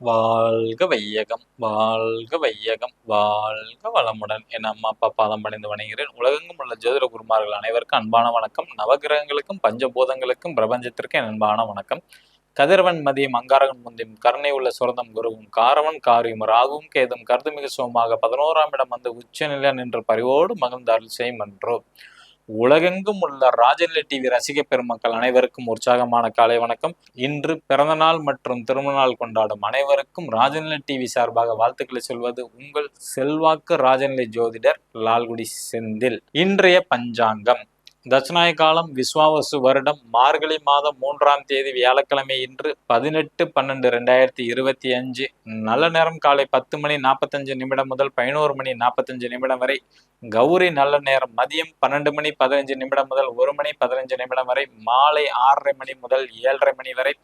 வாழ்க வையகம் வாழ்க வையகம் வாழ்க வளமுடன். என் அம்மா அப்பா பாதம் பணிந்து வணங்குகிறேன். உலகெங்கும் உள்ள ஜோதிட குருமார்கள் அனைவருக்கும் அன்பான வணக்கம். நவகிரகங்களுக்கும் பஞ்சபூதங்களுக்கும் பிரபஞ்சத்திற்கும் என் அன்பான வணக்கம். கதிரவன் மதியம் அங்காரகன் முந்தியும் கருணை உள்ள சுரந்தம் குருவும் காரவன் காரியும் ராகுவும் கேதும் கருதுமிகு சோமாக பதினோராம் இடம் வந்து உச்சநிலை நின்று பரிவோடு மகிழ்ந்து அருள் செய்யும் என்றோ உலகெங்கும் உள்ள ராஜநிலை டிவி ரசிக பெருமக்கள் அனைவருக்கும் உற்சாகமான காலை வணக்கம். இன்று பிறந்தநாள் மற்றும் திருமண நாள் கொண்டாடும் அனைவருக்கும் ராஜநிலை டிவி சார்பாக வாழ்த்துக்களை சொல்வது உங்கள் செல்வாக்கு ராஜநிலை ஜோதிடர் லால்குடி செந்தில். இன்றைய பஞ்சாங்கம். தட்சிணாய காலம் விஸ்வாவசு வருடம் மார்கழி மாதம் மூன்றாம் தேதி வியாழக்கிழமை இன்று பதினெட்டு பன்னெண்டு ரெண்டாயிரத்தி இருபத்தி அஞ்சு. நல்ல நேரம் காலை பத்து மணி நாற்பத்தஞ்சு நிமிடம் முதல் பதினோரு மணி நாற்பத்தஞ்சு நிமிடம் வரை. கௌரி நல்ல நேரம் மதியம் பன்னெண்டு மணி பதினஞ்சு நிமிடம் முதல் ஒரு மணி பதினஞ்சு நிமிடம் வரை. மாலை ஆறரை மணி முதல் ஏழரை மணி வரை.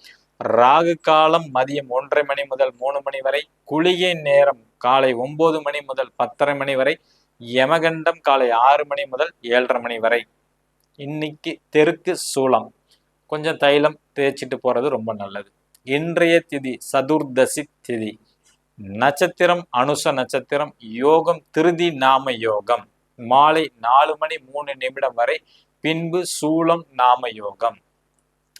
ராகு காலம் மதியம் ஒன்றரை மணி முதல் மூணு மணி வரை. குளிகை நேரம் காலை ஒன்பது மணி முதல் பத்தரை மணி வரை. யமகண்டம் காலை ஆறு மணி முதல் ஏழரை மணி வரை. இன்னைக்கு தெற்கு சூளம். கொஞ்சம் தைலம் தேய்ச்சிட்டு போறது ரொம்ப நல்லது. இன்றைய திதி சதுர்தசி திதி. நட்சத்திரம் அனுச நட்சத்திரம் யோகம் திருதி நாம யோகம். மாலை நாலு மணி மூணு நிமிடம் வரை பின்பு சூலம் நாம யோகம்.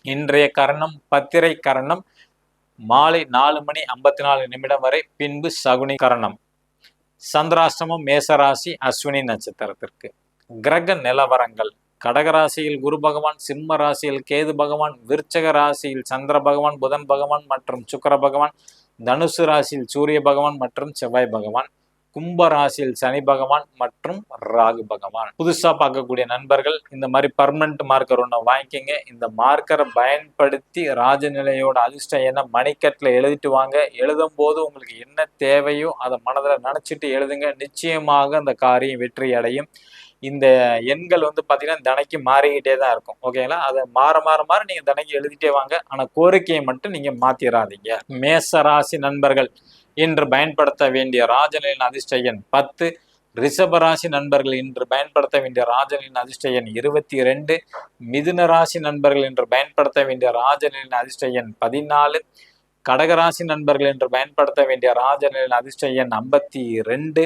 இன்றைய கரணம் பத்திரை கரணம் மாலை நாலு மணி ஐம்பத்தி நாலு நிமிடம் வரை பின்பு சகுனி கரணம். சந்திராஷ்டமம் மேசராசி அஸ்வினி நட்சத்திரத்திற்கு. கிரக நிலவரங்கள். கடகராசியில் குரு பகவான் சிம்ம ராசியில் கேது பகவான் விருச்சக ராசியில் சந்திர பகவான் புதன் பகவான் மற்றும் சுக்கர பகவான் தனுசு ராசியில் சூரிய பகவான் மற்றும் செவ்வாய் பகவான் கும்ப ராசியில் சனி பகவான் மற்றும் ராகு பகவான். புதுசா பார்க்கக்கூடிய நண்பர்கள் இந்த மாதிரி பர்மனன்ட் மார்க்கர் ஒன்று வாங்கிக்கிங்க. இந்த மார்க்கரை பயன்படுத்தி ராஜநிலையோட அதிர்ஷ்டம் என்ன மணிக்கட்டில் எழுதிட்டு வாங்க. எழுதும் போது உங்களுக்கு என்ன தேவையோ அதை மனதில் நினச்சிட்டு எழுதுங்க. நிச்சயமாக அந்த காரியம் வெற்றி அடையும் இந்த எண்கள் வந்து பார்த்தீங்கன்னா தினைக்கு மாறிக்கிட்டே தான் இருக்கும். ஓகேங்களா அதை மாற மாற மாற நீங்கள் தினைக்கு எழுதிட்டே வாங்க. ஆனால் கோரிக்கையை மட்டும் நீங்கள் மாற்றிடாதீங்க மேச ராசி நண்பர்கள் இன்று பயன்படுத்த வேண்டிய ராஜநிலையின் அதிர்ஷ்ட எண் பத்து. ரிஷப ராசி நண்பர்கள் இன்று பயன்படுத்த வேண்டிய ராஜனின் அதிர்ஷ்ட எண் இருபத்தி ரெண்டு. மிதுன ராசி நண்பர்கள் இன்று பயன்படுத்த வேண்டிய ராஜனின் அதிர்ஷ்ட எண் பதினாலு. கடகராசி நண்பர்கள் இன்று பயன்படுத்த வேண்டிய ராஜனின் அதிர்ஷ்ட எண் ஐம்பத்தி ரெண்டு.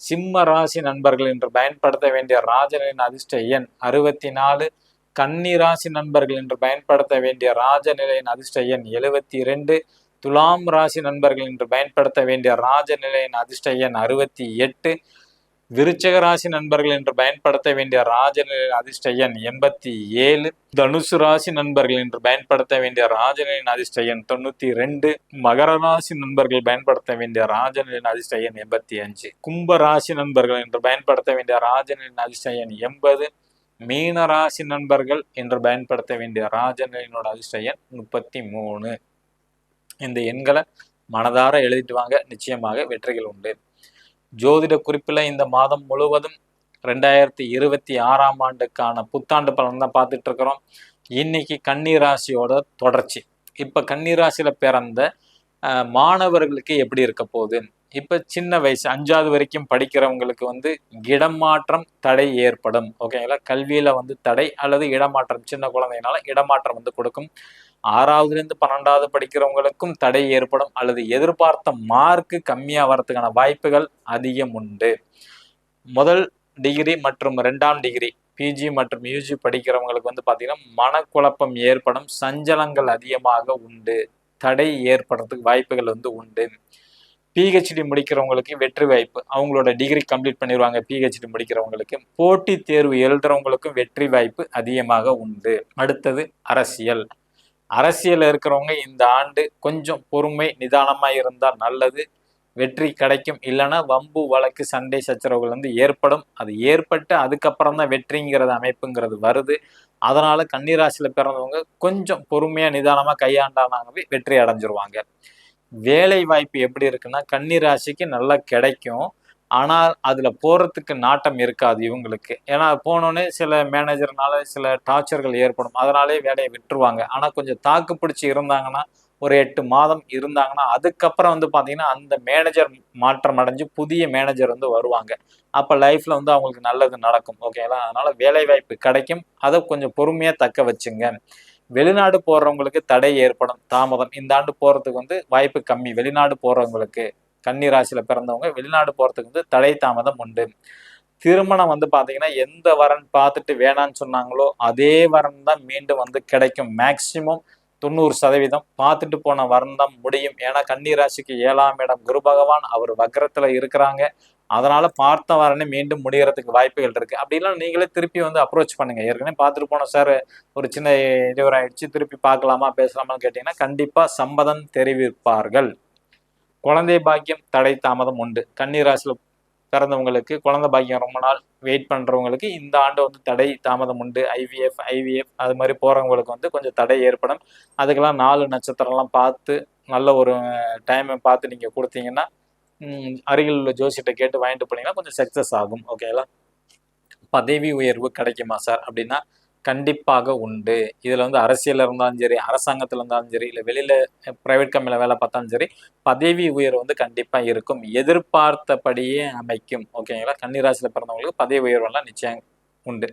சிம்ம ராசி நண்பர்கள் இன்று பயன்படுத்த வேண்டிய ராஜனின் அதிர்ஷ்ட எண் அறுபத்தி நாலு கன்னி ராசி நண்பர்கள் இன்று பயன்படுத்த வேண்டிய ராஜநிலையின் அதிர்ஷ்ட எண் எழுபத்தி இரண்டு துலாம் ராசி நண்பர்கள் இன்று பயன்படுத்த வேண்டிய ராஜநிலையின் அதிர்ஷ்ட எண் அறுபத்தி எட்டு. விருச்சக ராசி நண்பர்கள் என்று பயன்படுத்த வேண்டிய ராஜநிலையின் அதிர்ஷ்டயன் எண்பத்தி ஏழு தனுசு ராசி நண்பர்கள் என்று பயன்படுத்த வேண்டிய ராஜநிலையின் அதிர்ஷ்டயன் தொண்ணூத்தி ரெண்டு மகர ராசி நண்பர்கள் பயன்படுத்த வேண்டிய ராஜநிலையின் அதிர்ஷ்டயன் எண்பத்தி அஞ்சு கும்ப ராசி நண்பர்கள் என்று பயன்படுத்த வேண்டிய ராஜநிலையின் அதிர்ஷ்டயன் எண்பது மீன ராசி நண்பர்கள் என்று பயன்படுத்த வேண்டிய ராஜநிலையினோட அதிர்ஷ்டயன் முப்பத்தி மூணு. இந்த எண்களை மனதார எழுதிட்டு வாங்க. நிச்சயமாக வெற்றிகள் உண்டு. ஜோதிட குறிப்பில் இந்த மாதம் முழுவதும் ரெண்டாயிரத்தி இருபத்தி ஆறாம் ஆண்டுக்கான புத்தாண்டு பலன் தான் பார்த்துட்டு இருக்கிறோம் இன்னைக்கு கன்னிராசியோட தொடர்ச்சி. இப்போ கன்னிராசியில் பிறந்த மாணவர்களுக்கு எப்படி இருக்க போகுது? இப்போ சின்ன வயசு அஞ்சாவது வரைக்கும் படிக்கிறவங்களுக்கு வந்து இடமாற்றம் தடை ஏற்படும். ஓகேங்களா? கல்வியில் வந்து தடை அல்லது இடமாற்றம் சின்ன குழந்தைனால இடமாற்றம் வந்து கொடுக்கும். ஆறாவதுலேருந்து பன்னெண்டாவது படிக்கிறவங்களுக்கும் தடை ஏற்படும் அல்லது எதிர்பார்த்த மார்க்கு கம்மியாக வரத்துக்கான வாய்ப்புகள் அதிகம் உண்டு. முதல் டிகிரி மற்றும் ரெண்டாம் டிகிரி பிஜி மற்றும் யூஜி படிக்கிறவங்களுக்கு வந்து பார்த்தீங்கன்னா மனக்குழப்பம் ஏற்படும் சஞ்சலங்கள் அதிகமாக உண்டு தடை ஏற்படுறதுக்கு வாய்ப்புகள் வந்து உண்டு. பிஹெச்டி முடிக்கிறவங்களுக்கு வெற்றி வாய்ப்பு அவங்களோட டிகிரி கம்ப்ளீட் பண்ணிடுவாங்க பிஹெச்டி முடிக்கிறவங்களுக்கு. போட்டி தேர்வு எழுதுறவங்களுக்கும் வெற்றி வாய்ப்பு அதிகமாக உண்டு. அடுத்தது அரசியல். அரசியல் இருக்கிறவங்க இந்த ஆண்டு கொஞ்சம் பொறுமை நிதானமாக இருந்தால் நல்லது. வெற்றி கிடைக்கும். இல்லைன்னா வம்பு வழக்கு சண்டை சச்சரவுகள் வந்து ஏற்படும். அது ஏற்பட்டு அதுக்கப்புறம் தான் வெற்றிங்கிறது அமைப்புங்கிறது வருது. அதனால கன்னிராசியில் பிறந்தவங்க கொஞ்சம் பொறுமையாக நிதானமாக கையாண்டானாங்கவே வெற்றி அடைஞ்சிருவாங்க. வேலை வாய்ப்பு எப்படி இருக்குன்னா கன்னிராசிக்கு நல்லா கிடைக்கும். ஆனால் அதில் போகிறதுக்கு நாட்டம் இருக்காது இவங்களுக்கு. ஏன்னா போனோடனே சில மேனேஜர்னால சில டார்ச்சர்கள் ஏற்படும். அதனாலே வேலையை விட்டுருவாங்க. ஆனால் கொஞ்சம் தாக்கு பிடிச்சி இருந்தாங்கன்னா ஒரு எட்டு மாதம் இருந்தாங்கன்னா அதுக்கப்புறம் வந்து பார்த்தீங்கன்னா அந்த மேனேஜர் மாற்றம் அடைஞ்சு புதிய மேனேஜர் வந்து வருவாங்க. அப்போ லைஃப்பில் வந்து அவங்களுக்கு நல்லது நடக்கும். ஓகேங்களா அதனால் வேலைவாய்ப்பு கிடைக்கும். அதை கொஞ்சம் பொறுமையாக தக்க வச்சுங்க. வெளிநாடு போகிறவங்களுக்கு தடை ஏற்படும். தாமதம். இந்த ஆண்டு போகிறதுக்கு வந்து வாய்ப்பு கம்மி. வெளிநாடு போகிறவங்களுக்கு கன்னி ராசியில் பிறந்தவங்க வெளிநாடு போகிறதுக்கு வந்து தடை தாமதம் உண்டு. திருமணம் வந்து பார்த்தீங்கன்னா எந்த வரன் பார்த்துட்டு வேணான்னு சொன்னாங்களோ அதே வரன் தான் மீண்டும் வந்து கிடைக்கும். மேக்சிமம் தொண்ணூறு சதவீதம் பார்த்துட்டு போன வரன் தான் முடியும். ஏன்னா கன்னி ராசிக்கு ஏழாம் இடம் குரு பகவான் அவர் வக்கரத்தில் இருக்கிறாங்க. அதனால பார்த்த வரனே மீண்டும் முடிகிறதுக்கு வாய்ப்புகள் இருக்கு. அப்படிலாம் நீங்களே திருப்பி வந்து அப்ரோச் பண்ணுங்க. ஏற்கனவே பார்த்துட்டு போனோம் சார். ஒரு சின்ன இடையூறு ஆயிடுச்சு. திருப்பி பார்க்கலாமா பேசலாமான்னு கேட்டிங்கன்னா கண்டிப்பாக சம்மதம் தெரிவிப்பார்கள். குழந்தை பாக்கியம் தடை தாமதம் உண்டு. கன்னி பிறந்தவங்களுக்கு குழந்தை பாக்கியம் ரொம்ப நாள் வெயிட் பண்ணுறவங்களுக்கு இந்த ஆண்டு வந்து தடை தாமதம் உண்டு. ஐவிஎஃப் ஐவிஎஃப் அது மாதிரி போகிறவங்களுக்கு வந்து கொஞ்சம் தடை ஏற்படும். அதுக்கெல்லாம் நாலு நட்சத்திரம்லாம் பார்த்து நல்ல ஒரு டைமை பார்த்து நீங்கள் கொடுத்தீங்கன்னா அருகில் உள்ள ஜோசிட்ட கேட்டு வாங்கிட்டு போனீங்கன்னா கொஞ்சம் சக்ஸஸ் ஆகும். ஓகேங்களா பதவி உயர்வு கிடைக்குமா சார் அப்படின்னா கண்டிப்பாக உண்டு. இதுல வந்து அரசியல்ல இருந்தாலும் சரி அரசாங்கத்துல இருந்தாலும் சரி இல்ல வெளியில பிரைவேட் கம்பெனில வேலை பார்த்தாலும் சரி பதவி உயர்வு வந்து கண்டிப்பா இருக்கும். எதிர்பார்த்தபடியே அமைக்கும். ஓகேங்களா? கன்னிராசியில் பிறந்தவங்களுக்கு பதவி உயர்வெல்லாம் நிச்சயம் உண்டு.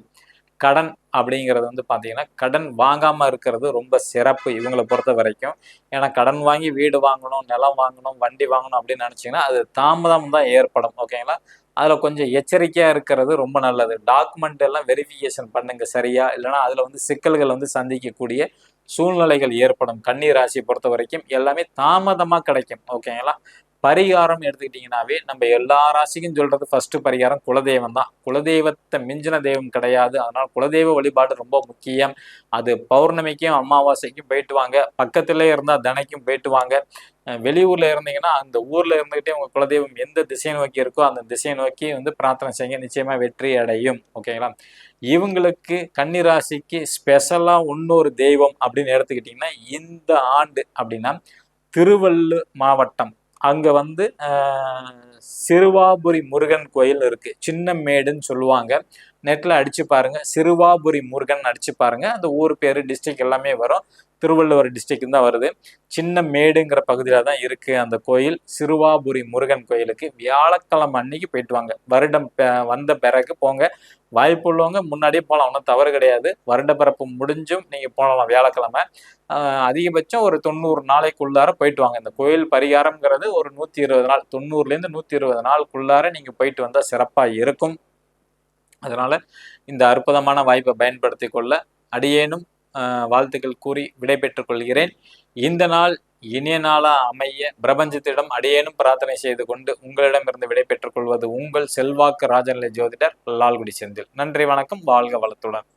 கடன் அப்படிங்கிறது வந்து பார்த்தீங்கன்னா கடன் வாங்காமல் இருக்கிறது ரொம்ப சிறப்பு இவங்களை பொறுத்த வரைக்கும். ஏன்னா கடன் வாங்கி வீடு வாங்கணும் நிலம் வாங்கணும் வண்டி வாங்கணும் அப்படின்னு நினச்சிங்கன்னா அது தாமதம் தான் ஏற்படும் ஓகேங்களா அதில் கொஞ்சம் எச்சரிக்கையாக இருக்கிறது ரொம்ப நல்லது. டாக்குமெண்ட் எல்லாம் வெரிஃபிகேஷன் பண்ணுங்க சரியா? இல்லைன்னா அதில் வந்து சிக்கல்கள் வந்து சந்திக்கக்கூடிய சூழ்நிலைகள் ஏற்படும். கன்னி ராசியை பொறுத்த வரைக்கும் எல்லாமே தாமதமாக கிடைக்கும் ஓகேங்களா பரிகாரம் எடுத்துக்கிட்டீங்கன்னாவே நம்ம எல்லா ராசிக்கும் சொல்றது ஃபர்ஸ்ட் பரிகாரம் குலதெய்வம் தான். குலதெய்வத்தை மிஞ்சின தெய்வம் கிடையாது. அதனால குலதெய்வ வழிபாடு ரொம்ப முக்கியம். அது பௌர்ணமிக்கும் அமாவாசைக்கும் போயிட்டு வாங்க. பக்கத்துல இருந்தா தினைக்கும் போயிட்டு வாங்க. வெளியூரில் வெளியூர்ல இருந்தீங்கன்னா அந்த ஊர்ல இருந்துகிட்டே உங்க குலதெய்வம் எந்த திசையை நோக்கி இருக்கோ அந்த திசையை நோக்கி வந்து பிரார்த்தனை செய்யுங்க. நிச்சயமா வெற்றி அடையும். ஓகேங்களா இவங்களுக்கு கன்னிராசிக்கு ஸ்பெஷலா இன்னொரு தெய்வம் அப்படின்னு எடுத்துக்கிட்டிங்கன்னா இந்த ஆண்டு அப்படின்னா திருவள்ளு மாவட்டம். அங்க வந்து சிறுவாபுரி முருகன் கோயில் இருக்கு. சின்ன மேடுன்னு சொல்லுவாங்க. நெட்டில் அடித்து பாருங்கள் சிறுவாபுரி முருகன் அடித்து பாருங்கள் அந்த ஊர் பேர் டிஸ்ட்ரிக் எல்லாமே வரும். திருவள்ளுவர் டிஸ்ட்ரிக்ட் தான் வருது. சின்ன மேடுங்கிற பகுதியில் தான் இருக்குது அந்த கோயில். சிறுவாபுரி முருகன் கோயிலுக்கு வியாழக்கிழமை அன்னைக்கு போயிட்டு வாங்க. வருடம் வந்த பிறகு போங்க. வாய்ப்பு உள்ளவங்க முன்னாடியே போகலாம் ஒன்றும் தவறு கிடையாது. வருட பிறப்பு முடிஞ்சும் நீங்கள் போகலாம் வியாழக்கிழமை. அதிகபட்சம் ஒரு தொண்ணூறு நாளைக்குள்ளார போயிட்டு வாங்க. இந்த கோயில் பரிகாரம்ங்கிறது ஒரு நூற்றி இருபது நாள். தொண்ணூறுலேருந்து நூற்றி இருபது நாளுக்குள்ளார நீங்கள் போயிட்டு வந்தால் சிறப்பாக இருக்கும். அதனால் இந்த அற்புதமான வாய்ப்பை பயன்படுத்தி கொள்ள அடியேனும் வாழ்த்துக்கள் கூறி விடைபெற்றுக் கொள்கிறேன். இந்த நாள் இனிய நாளாக அமைய பிரபஞ்சத்திடம் அடியேனும் பிரார்த்தனை செய்து கொண்டு உங்களிடமிருந்து விடைபெற்றுக் கொள்வது உங்கள் செல்வாக்கு ராஜநிலை ஜோதிடர் லால்குடி செந்தில். நன்றி வணக்கம் வாழ்க வளத்துடன்.